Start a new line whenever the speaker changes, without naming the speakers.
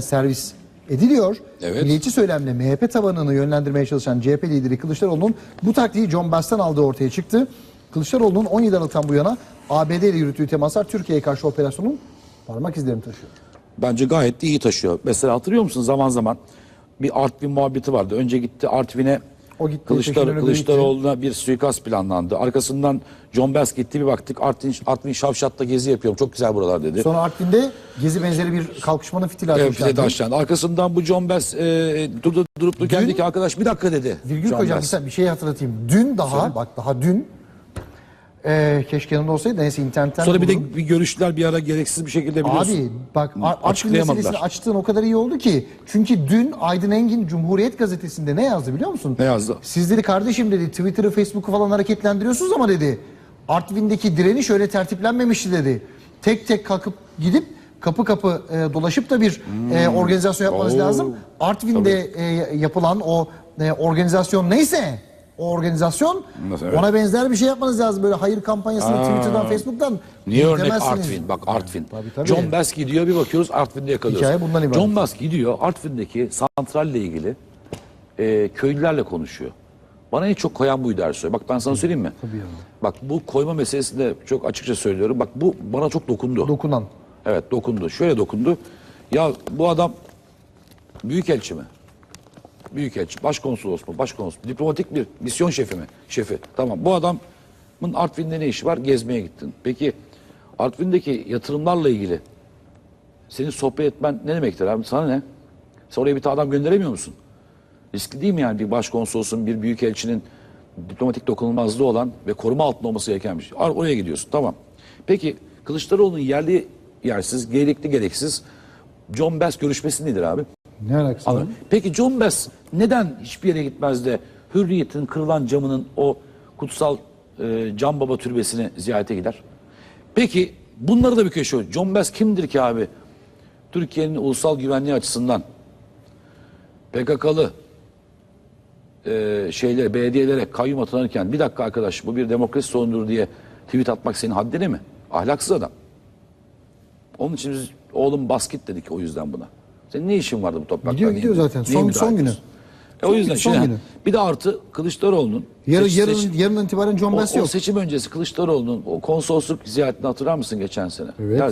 servis ediliyor.
Evet.
Milliyetçi söylemle MHP tabanını yönlendirmeye çalışan CHP lideri Kılıçdaroğlu'nun bu taktiği John Bass'tan aldığı ortaya çıktı. Kılıçdaroğlu'nun 17 Aralık'tan bu yana ABD ile yürüttüğü temaslar Türkiye'ye karşı operasyonun parmak izlerini taşıyor.
Bence gayet de iyi taşıyor. Mesela hatırlıyor musun zaman zaman bir Artvin muhabbeti vardı. Önce gitti Artvin'e
O gitti,
Kılıçdar, Kılıçdaroğlu'na bir suikast planlandı. Arkasından John Bass gitti bir baktık Artvin, Artvin Şavşat'ta gezi yapıyorum. Çok güzel buralar dedi.
Sonra Artvin'de gezi benzeri bir kalkışmanın fitili
Evet, bize de aşağıda. Arkasından bu John Bass e, durdu, durup dururken dedi ki arkadaş bir dakika dedi.
Virgül
Bass.
bir, şey hatırlatayım. Dün daha bak daha dün e, keşke yanımda olsaydı neyse internetten
Sonra bir de bir görüştüler bir ara gereksiz bir şekilde biliyorsun.
Abi bak Ar- Artvin meselesini açtığın o kadar iyi oldu ki. Çünkü dün Aydın Engin Cumhuriyet Gazetesi'nde ne yazdı biliyor musun?
Ne yazdı?
Siz dedi kardeşim dedi Twitter'ı Facebook'u falan hareketlendiriyorsunuz ama dedi Artvin'deki direniş öyle tertiplenmemişti dedi. Tek tek kalkıp gidip kapı kapı e, dolaşıp da bir e, organizasyon yapmanız
Hmm. Oo.
lazım. Artvin'de e, yapılan o e, organizasyon neyse o organizasyon
Nasıl, evet.
ona benzer bir şey yapmanız lazım. Böyle hayır kampanyasını
Aa.
Twitter'dan Facebook'tan
Niye örnek. Artvin? Bak Artvin.
Tabii, tabii.
John Bass gidiyor bir bakıyoruz Artvin'de yakalıyoruz.
Hikaye bundan ibaret.
John Bass gidiyor Artvin'deki santralle ilgili e, köylülerle konuşuyor. Bana en çok koyan buydu Ersoy. Bak ben sana söyleyeyim mi?
Tabii ya.
Bak bu koyma meselesinde çok açıkça söylüyorum. Bak bu bana çok dokundu.
Dokunan.
Evet dokundu. Şöyle dokundu. Ya bu adam büyükelçi mi? Büyükelçi, başkonsolos mu? Başkonsolos. Diplomatik bir misyon şefi mi? Şefi. Tamam. Bu adamın Artvin'de ne işi var? Gezmeye gittin. Peki Artvin'deki yatırımlarla ilgili senin sohbet etmen ne demektir abi? Sana ne? Sen oraya bir tane adam gönderemiyor musun? Riskli değil mi yani bir başkonsolosun, bir büyükelçinin diplomatik dokunulmazlığı olan ve koruma altında olması gereken bir şey. Oraya gidiyorsun tamam. Peki Kılıçdaroğlu'nun yerli yersiz, gerekli gereksiz John Bass görüşmesi nedir abi?
Ne alakası var?
Peki Bass neden hiçbir yere gitmez de Hürriyet'in kırılan camının o kutsal e, Can Baba türbesini ziyarete gider? Peki bunları da bir köşe. Bass kimdir ki abi? Türkiye'nin ulusal güvenliği açısından PKK'lı e, şeyler, belediyelere kayyum atanırken bir dakika arkadaş bu bir demokrasi sorunudur diye tweet atmak senin haddine mi? Ahlaksız adam. Onun için biz oğlum basket dedik o yüzden buna. Senin ne işin vardı bu topraklarda?
Gidiyor, gidiyor zaten.
niye
Son-
müdahale
son günü.
ediyorsun? E o yüzden
Son
şimdi
günü.
bir de artı Kılıçdaroğlu'nun
Yarın,
seç-
yarın,
seç-
yarın itibaren John
o,
Bass
o
yok.
seçim öncesi Kılıçdaroğlu'nun o konsolosluk ziyaretini hatırlar mısın geçen sene?
Evet.
Ya